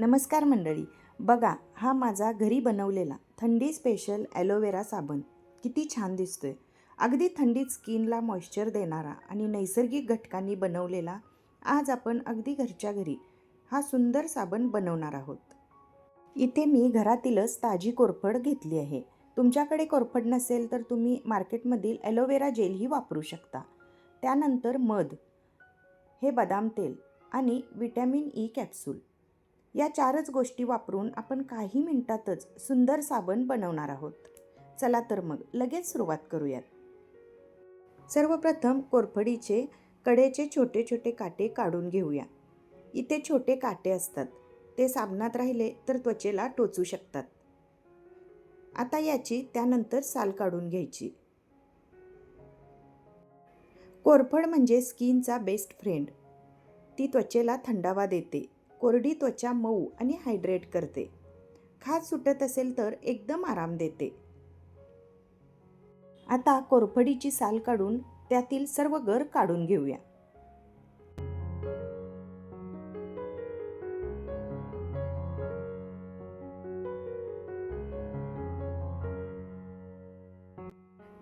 नमस्कार मंडळी. बघा हा माझा घरी बनवलेला थंडी स्पेशल ॲलोवेरा साबण. किती छान दिसतोय. अगदी थंडीत स्किनला मॉइश्चर देणारा आणि नैसर्गिक घटकांनी बनवलेला आज आपण अगदी घरच्या घरी हा सुंदर साबण बनवणार आहोत. इथे मी घरातीलच ताजी कोरफड घेतली आहे. तुमच्याकडे कोरफड नसेल तर तुम्ही मार्केटमधील ॲलोवेरा जेलही वापरू शकता. त्यानंतर मध हे बदाम तेल आणि विटॅमिन ई कॅप्सूल या चारच गोष्टी वापरून आपण काही मिनिटातच सुंदर साबण बनवणार आहोत. चला तर मग लगेच सुरुवात करूयात. सर्वप्रथम कोरफडीचे कडेचे छोटे छोटे काटे काढून घेऊया. इथे छोटे काटे असतात. ते साबणात राहिले तर त्वचेला टोचू शकतात. आता याची त्यानंतर साल काढून घ्यायची. कोरफड म्हणजे स्किनचा बेस्ट फ्रेंड. ती त्वचेला थंडावा देते. कोरडी त्वचा मऊ आणि हायड्रेट करते. खाज सुटत असेल तर एकदम आराम देते. आता कोरफडीची साल काढून त्यातील सर्व गर काढून घेऊया.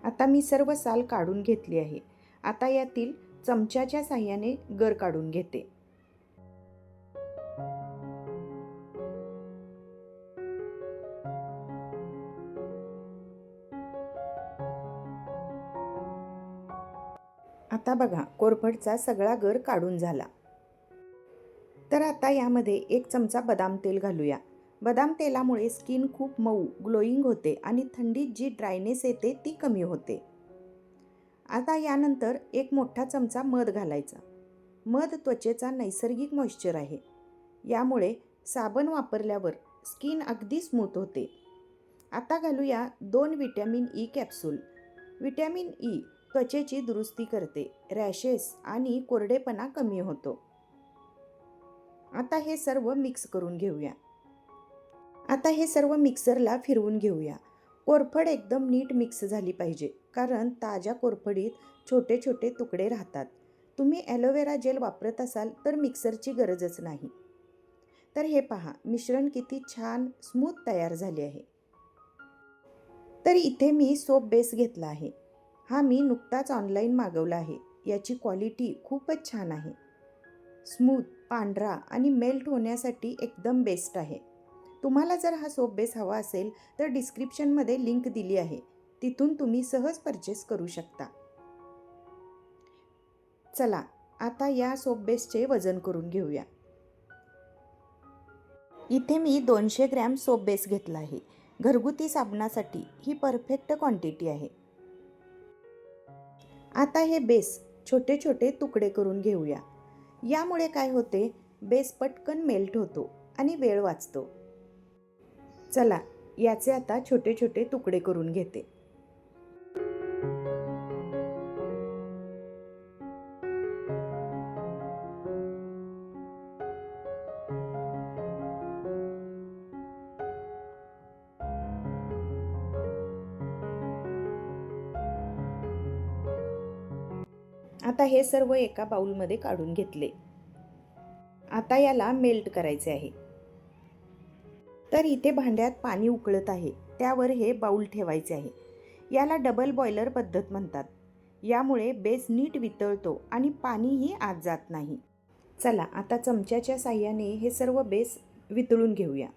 आता मी सर्व साल काढून घेतली आहे. आता यातील चमच्याच्या साह्याने गर काढून घेते. आता बघा कोरफडचा सगळा गर काढून झाला. तर आता यामध्ये एक चमचा बदाम तेल घालूया. बदाम तेलामुळे स्किन खूप मऊ ग्लोईंग होते आणि थंडीत जी ड्रायनेस येते ती कमी होते. आता यानंतर एक मोठा चमचा मध घालायचा. मध त्वचेचा नैसर्गिक मॉइश्चर आहे. यामुळे साबण वापरल्यावर स्किन अगदी स्मूथ होते. आता घालूया दोन vitamin E capsule. Vitamin E त्वचेची दुरुस्ती करते. रॅशेस आणि कोरडेपणा कमी होतो. आता हे सर्व मिक्स करून घेऊया. आता हे सर्व मिक्सरला फिरवून घेऊया. कोरफड एकदम नीट मिक्स झाली पाहिजे कारण ताज्या कोरफडीत छोटे छोटे तुकडे राहतात. तुम्ही ॲलोवेरा जेल वापरत असाल तर मिक्सरची गरजच नाही. तर हे पहा मिश्रण किती छान स्मूथ तयार झाले आहे. तर इथे मी सोप बेस घेतला आहे. हा मी नुकताच ऑनलाईन मागवला आहे. याची क्वालिटी खूपच छान आहे. स्मूथ पांढरा आणि मेल्ट होण्यासाठी एकदम बेस्ट आहे. तुम्हाला जर हा सोप बेस हवा असेल तर डिस्क्रिप्शनमध्ये लिंक दिली आहे. तिथून तुम्ही सहज परचेस करू शकता. चला आता या सोप बेसचे वजन करून घेऊया. इथे मी दोनशे ग्रॅम सोप बेस घेतला आहे. घरगुती साबणासाठी ही परफेक्ट क्वांटिटी आहे. आता हे बेस छोटे छोटे तुकडे करून घेऊया. यामुळे काय होते बेस पटकन मेल्ट होतो आणि वेळ वाचतो. चला याचे आता छोटे छोटे तुकडे करून घेते. आता हे सर्व एका बाउलमध्ये काढून घेतले. आता याला मेल्ट करायचे आहे. तर इथे भांड्यात पाणी उकळत आहे. त्यावर हे बाऊल ठेवायचे आहे. याला डबल बॉयलर पद्धत म्हणतात. यामुळे बेस नीट वितळतो आणि पाणीही आत जात नाही. चला आता चमच्याच्या साह्याने हे सर्व बेस वितळून घेऊया.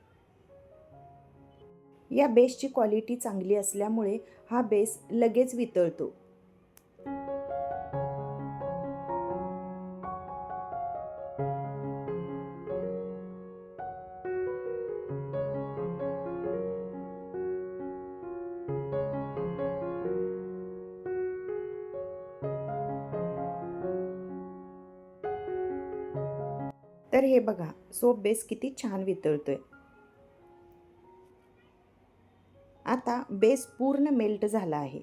या बेसची क्वालिटी चांगली असल्यामुळे हा बेस लगेच वितळतो. तर हे बघा सोप बेस किती छान वितळतोय. आता बेस पूर्ण मेल्ट झाला आहे.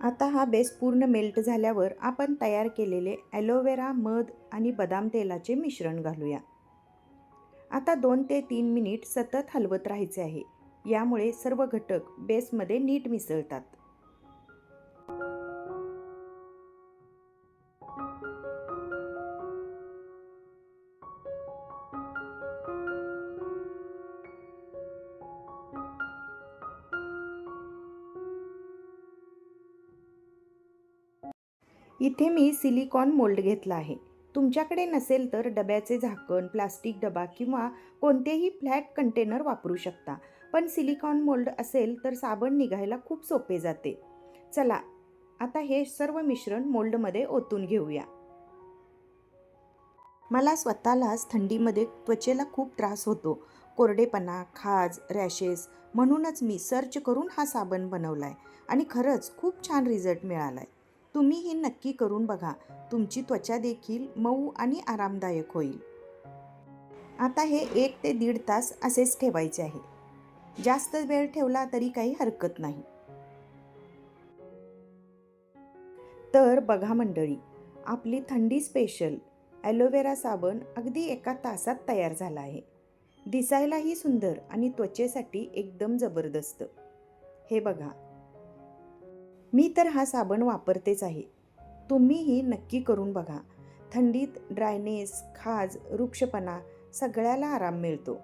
आता हा बेस पूर्ण मेल्ट झाल्यावर आपण तयार केलेले ॲलोवेरा मध आणि बदाम तेलाचे मिश्रण घालूया. आता दोन ते तीन मिनिट सतत हलवत राहायचे आहे. यामुळे सर्व घटक बेसमध्ये नीट मिसळतात. इथे मी सिलिकॉन मोल्ड घेतला आहे. तुमच्याकडे नसेल तर डब्याचे झाकण प्लास्टिक डबा किंवा कोणतेही फ्लॅट कंटेनर वापरू शकता. पण सिलिकॉन मोल्ड असेल तर साबण निघायला खूप सोपे जाते. चला आता हे सर्व मिश्रण मोल्डमध्ये ओतून घेऊया. मला स्वतःलाच थंडीमध्ये त्वचेला खूप त्रास होतो. कोरडेपणा खाज रॅशेस म्हणूनच मी सर्च करून हा साबण बनवला आहे आणि खरंच खूप छान रिझल्ट मिळाला आहे तुम्ही ही नक्की करून बघा. तुमची त्वचा देखील मऊ आणि आरामदायक होईल. आता हे एक ते दीड तास असेच ठेवायचे आहे. जास्त वेळ ठेवला तरी काही हरकत नाही. तर बघा मंडळी आपली थंडी स्पेशल ॲलोवेरा साबण अगदी एका तासात तयार झाला आहे. दिसायलाही सुंदर आणि त्वचेसाठी एकदम जबरदस्त. हे बघा मी तर हा साबण वापरतेच आहे. तुम्हीही नक्की करून बघा. थंडीत ड्रायनेस खाज वृक्षपणा सगळ्याला आराम मिळतो.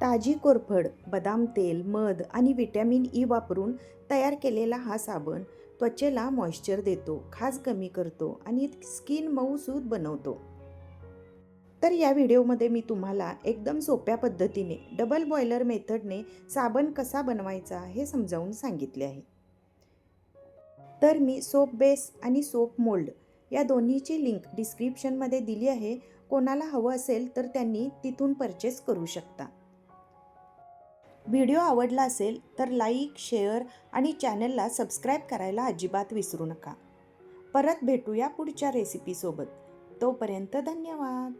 ताजी कोरफड बदाम तेल मध आणि विटॅमिन ई वापरून तयार केलेला हा साबण त्वचेला मॉइश्चर देतो खाज कमी करतो आणि स्किन मऊसूद बनवतो. तर या व्हिडिओमध्ये मी तुम्हाला एकदम सोप्या पद्धतीने डबल बॉयलर मेथडने साबण कसा बनवायचा हे समजावून सांगितले आहे. तर मी सोप बेस आणि सोप मोल्ड या दोन्हीची लिंक डिस्क्रिप्शनमध्ये दिली आहे. कोणाला हवं असेल तर त्यांनी तिथून परचेस करू शकता. व्हिडिओ आवडला असेल तर लाईक शेअर आणि चॅनलला सबस्क्राईब करायला अजिबात विसरू नका. परत भेटूया पुढच्या रेसिपीसोबत. तोपर्यंत धन्यवाद.